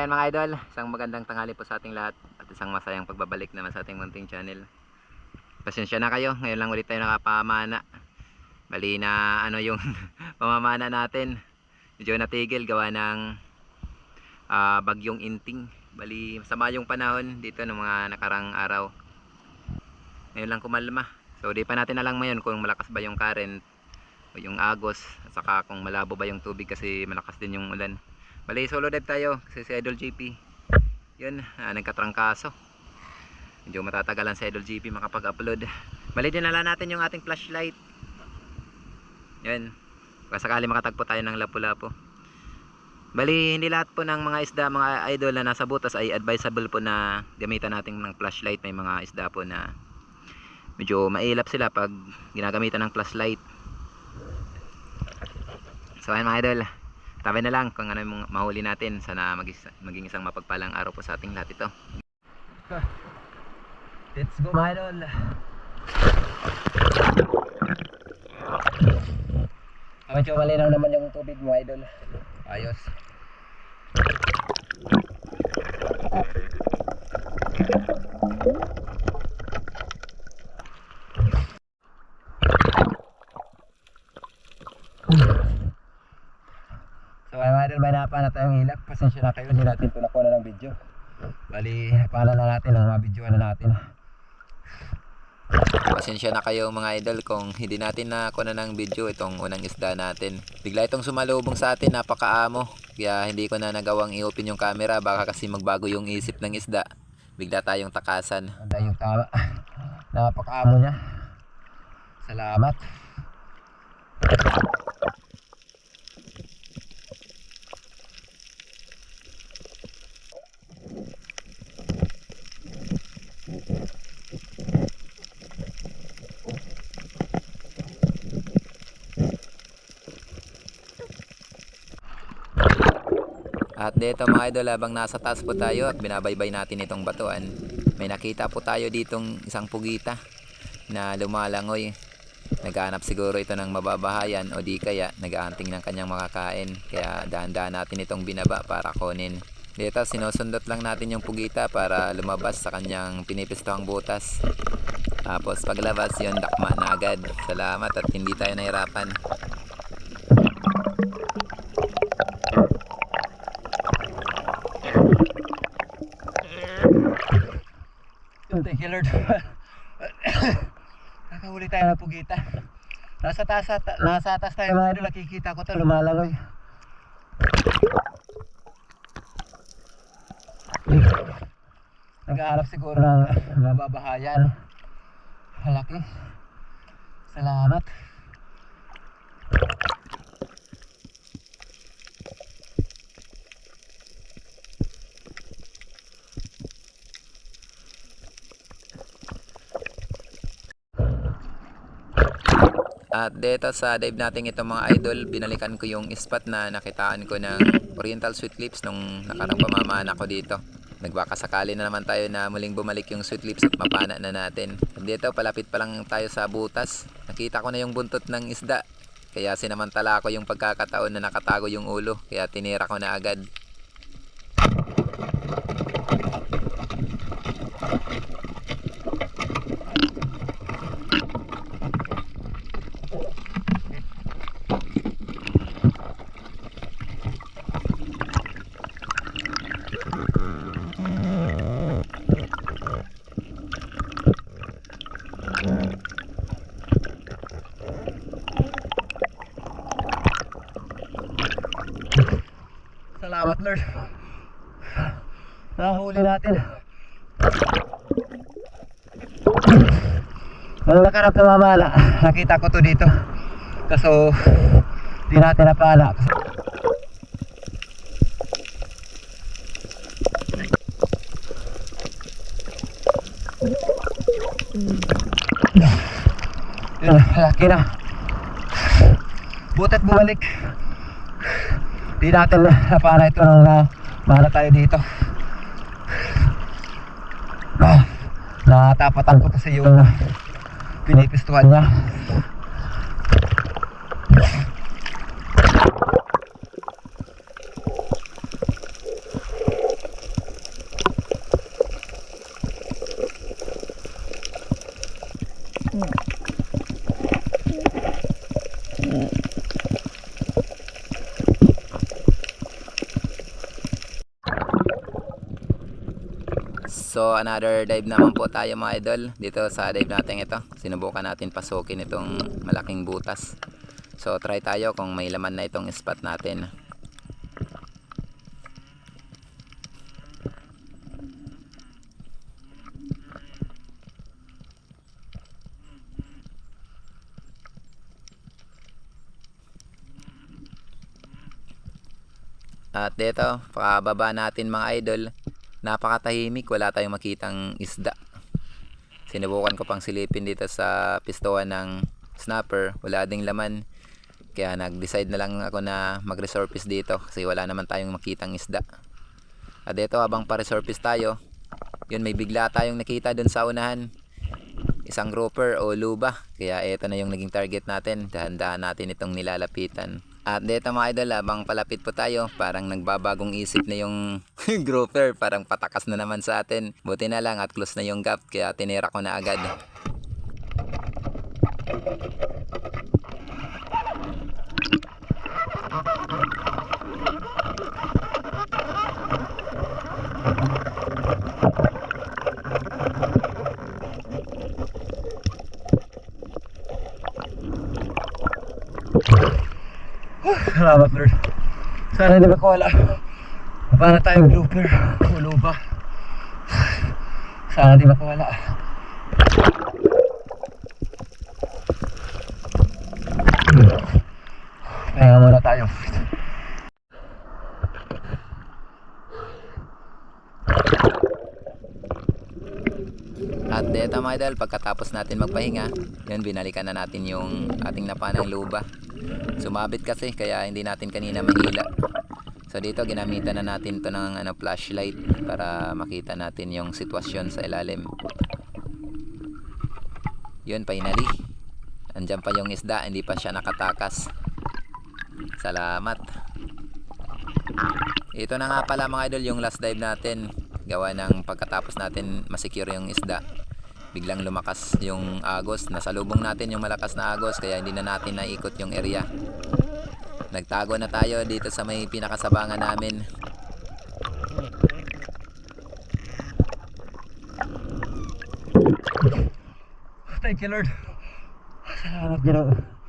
ayan mga idol, isang magandang tanghali po sa ating lahat at isang masayang pagbabalik naman sa ating munting channel. Pasensya na kayo, ngayon lang ulit tayo nakapamana. Bali na ano yung pamamana natin. Medyo natigil gawa ng ah, bagyong inting. Bali masama yung panahon dito ng mga nakarang araw. Ngayon lang kumalma. So di pa natin alam ngayon kung malakas ba yung current o yung agos at saka kung malabo ba yung tubig kasi malakas din yung ulan. Bali, solo dive tayo kasi si Idol GP. Yun, ah, nagkatrangkaso. Medyo matatagalan si Idol GP makapag-upload. Bali, dinala natin yung ating flashlight. Yun. Baka sakali makatagpo tayo ng lapu-lapu. Bali, hindi lahat po ng mga isda, mga idol na nasa butas ay advisable po na gamitan natin ng flashlight. May mga isda po na medyo mailap sila pag ginagamitan ng flashlight. So, ayun mga idol. Tabi na lang kung ano yung mahuli natin. Sana maging isang mapagpalang araw po sa ating lahat ito. Let's go mga idol. Ah, Medyo malinaw naman yung tubig mo idol. Ayos. So ay napana na tayong hilak. Pasensya na kayo, hindi natin ito nakuha ng video. Bali, napala na natin ang mga video na natin. Pasensya na kayo mga idol kung hindi natin nakuha ng video itong unang isda natin. Bigla itong sumalubong sa atin, napakaamo. Kaya hindi ko na nagawang i-open yung camera, baka kasi magbago yung isip ng isda. Bigla tayong takasan. Ang yung tama. Napakaamo niya. Salamat. At dito mga idol, habang nasa taas po tayo at binabaybay natin itong batuan, may nakita po tayo ditong isang pugita na lumalangoy. Naghahanap siguro ito ng mababahayan o di kaya nag-aanting ng kanyang makakain. Kaya dahan-dahan natin itong binaba para kunin. Dito sinusundot lang natin yung pugita para lumabas sa kanyang pinipistohang butas. Tapos paglabas yon dakma na agad. Salamat at hindi tayo nahirapan. Thank you Lord. Nakahuli tayo ng pugita. Nasa taas, nasa taas tayo mga idol. Nakikita ko to lumalangoy. Nag-aalap siguro ng mababahayan. Malaki. Salamat. At dito sa dive natin itong mga idol, binalikan ko yung spot na nakitaan ko ng Oriental Sweet Lips nung nakarang pamamana ko dito. Nagbaka sakali na naman tayo na muling bumalik yung Sweet Lips at mapana na natin. At dito palapit pa lang tayo sa butas. Nakita ko na yung buntot ng isda. Kaya sinamantala ko yung pagkakataon na nakatago yung ulo. Kaya tinira ko na agad. Lord. Nahuli natin. Ang nakarap na mamala, nakita ko to dito. Kaso, di natin napala. Yun, laki na. Butat bumalik. Di natin napana ito uh, mahala tayo dito. Ah, natapatan ko kasi yung pinipistuhan niya. So another dive naman po tayo mga idol dito sa dive natin ito. Sinubukan natin pasukin itong malaking butas. So try tayo kung may laman na itong spot natin. At dito, pakababa natin mga idol, napakatahimik, wala tayong makitang isda. Sinubukan ko pang silipin dito sa pistoan ng snapper, wala ding laman. Kaya nag-decide na lang ako na mag-resurface dito kasi wala naman tayong makitang isda. At dito habang pa-resurface tayo, yun may bigla tayong nakita dun sa unahan. Isang grouper o luba. Kaya ito na yung naging target natin. Dahan-dahan natin itong nilalapitan. At dito mga idol, habang palapit po tayo, parang nagbabagong isip na yung grouper. Parang patakas na naman sa atin. Buti na lang at close na yung gap, kaya tinira ko na agad. Salamat Lord. Sana hindi makawala. Paano tayong blooper? Ulo ba? Sana hindi makawala. Kaya muna tayo. At dito mga idol, pagkatapos natin magpahinga, yun binalikan na natin yung ating napanang luba. Sumabit kasi kaya hindi natin kanina mahila. So dito ginamitan na natin to ng ano, flashlight para makita natin yung sitwasyon sa ilalim. Yun finally. Andyan pa yung isda, hindi pa siya nakatakas. Salamat. Ito na nga pala mga idol yung last dive natin. Gawa ng pagkatapos natin masecure yung isda. Biglang lumakas yung agos. Nasalubong natin yung malakas na agos kaya hindi na natin naikot yung area. Nagtago na tayo dito sa may pinakasabangan namin. Thank you Lord. Salamat Ginoo.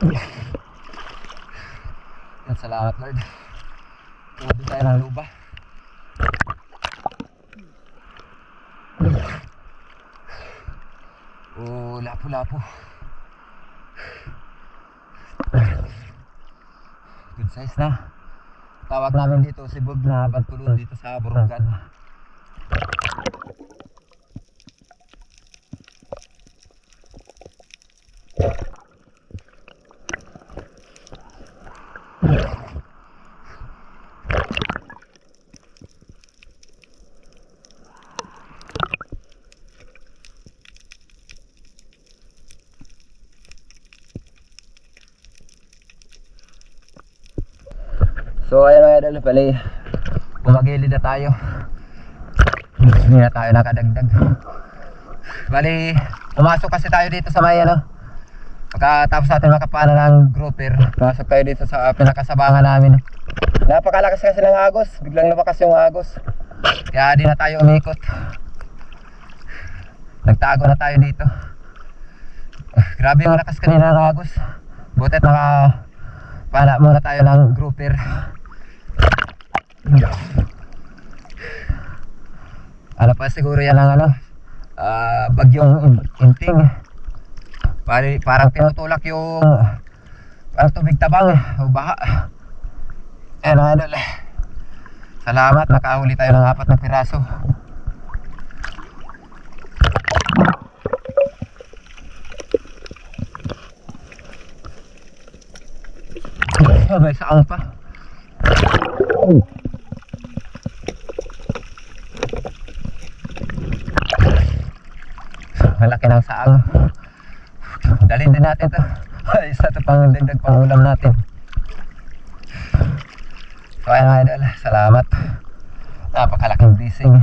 At salamat Lord. Grabe tayo ng luba. Oh, lapo-lapo. Good size na. Tawag namin dito si Bob na pagtulog dito sa Burungan. So ayan mga idol, pali bumagilid na tayo. Hindi na tayo nakadagdag. Bali, pumasok kasi tayo dito sa may ano. Pagkatapos natin makapana ng grouper, pumasok tayo dito sa pinakasabangan namin. Napakalakas kasi ng agos, biglang lumakas yung agos. Kaya di na tayo umikot. Nagtago na tayo dito. Grabe yung lakas kanina ng agos. Butet naka Pana muna tayo ng grouper. Ano pa siguro yan ang ano? Uh, bagyong mm, mm. inting. Parang, parang tinutulak yung ah. parang tubig tabang o baha. Eh, Ayan ang ano Salamat, nakahuli tayo ng apat na piraso. Oh, may saang pa. Oh. Dalhin din natin to. Isa to pang dagdag pang ulam natin. So ayun mga idol, salamat. Napakalaking blessing.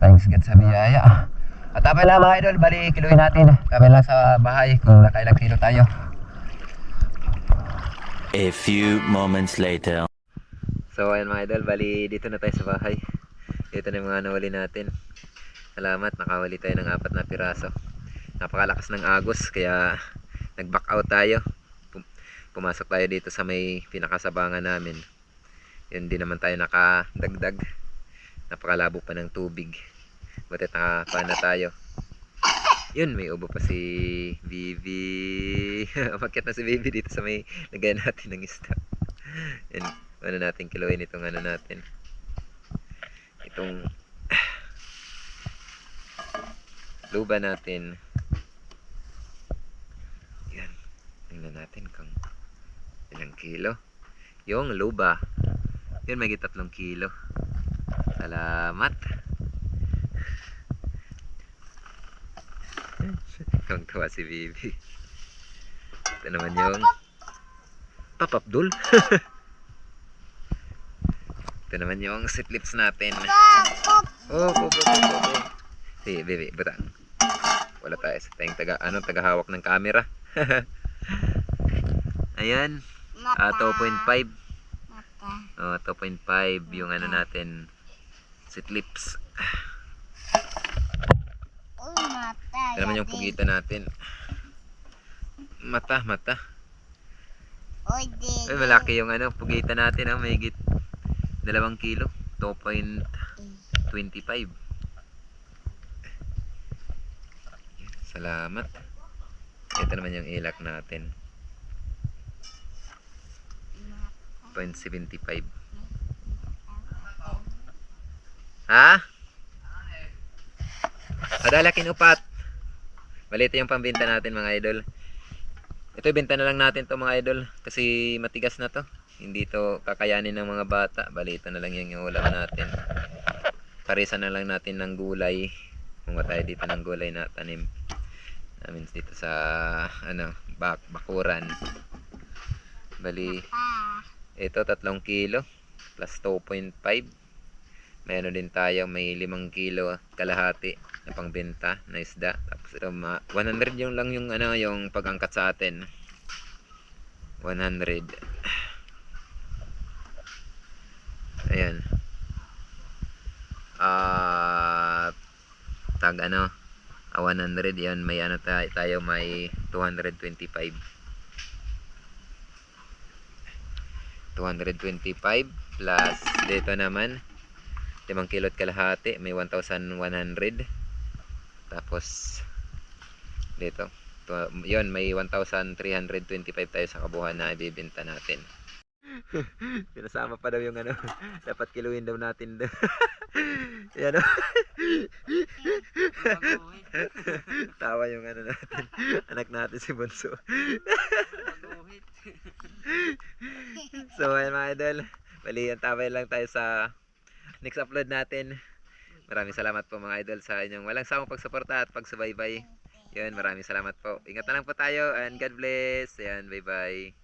Thanks God sa biyaya. At tapos lang mga idol, bali kiluin natin. Kami lang sa bahay kung nakailang kilo tayo. A few moments later. So ayun mga idol, bali dito na tayo sa bahay. Ito na yung mga nawali natin. Salamat, nakawali tayo ng apat na piraso. Napakalakas ng agos, kaya nag-back out tayo. Pum- Pumasok tayo dito sa may pinakasabangan namin. Yun di naman tayo nakadagdag. Napakalabo pa ng tubig. Butit nakakuha na tayo. Yun, may ubo pa si Bibi. Umakyat na si Bibi dito sa may lagay natin ng isda. Yun, ano natin kiloin itong ano natin. Itong luba natin. Yan. Tingnan natin kung ilang kilo. Yung luba. Yun, may tatlong kilo. Salamat. Kung tuwa si Bibi. Ito naman yung Pap Abdul. Ito naman yung sit lips natin. Oh, po, po, po, po. Sige, Bibi, butang. Wala tayo sa tayong taga, ano, tagahawak ng camera. Ayan. Ah, 2.5. Oh, 2.5 yung ano natin. Sit lips. Ito naman yung pugitan natin. Mata, mata. Ay, malaki yung ano, pugitan natin. Oh, may higit dalawang kilo. 2.25. Salamat. Ito naman yung ilak natin. 0.75. Ha? Adala kinupat. Balito yung pambenta natin mga idol. Ito ibenta na lang natin to mga idol kasi matigas na to. Hindi to kakayanin ng mga bata. Balito na lang yung ulam natin. Parisan na lang natin ng gulay. Kung tayo dito ng gulay na tanim. Namin dito sa ano, bak bakuran. Bali, ito tatlong kilo plus 2.5. May ano din tayo, may 5 kilo kalahati na pangbenta na isda. Tapos ito, ma 100 yung lang yung ano, yung pagangkat sa atin. 100. Ayan. Ah, tag ano, ah, 100 yan, may ano tayo may 225. 225 plus dito naman 5 kilot kalahati may 1,100 tapos dito to, yun may 1,325 tayo sa kabuhan na ibibenta natin. Pinasama pa daw yung ano dapat kiluin daw natin daw. Yan o tawa yung ano natin anak natin si Bunso So ayun mga idol, bali ang tabay lang tayo sa next upload natin. Maraming salamat po mga idol sa inyong walang sawang pagsuporta at pagsubaybay. Yun, maraming salamat po. Ingat na lang po tayo and God bless. Ayan, bye bye.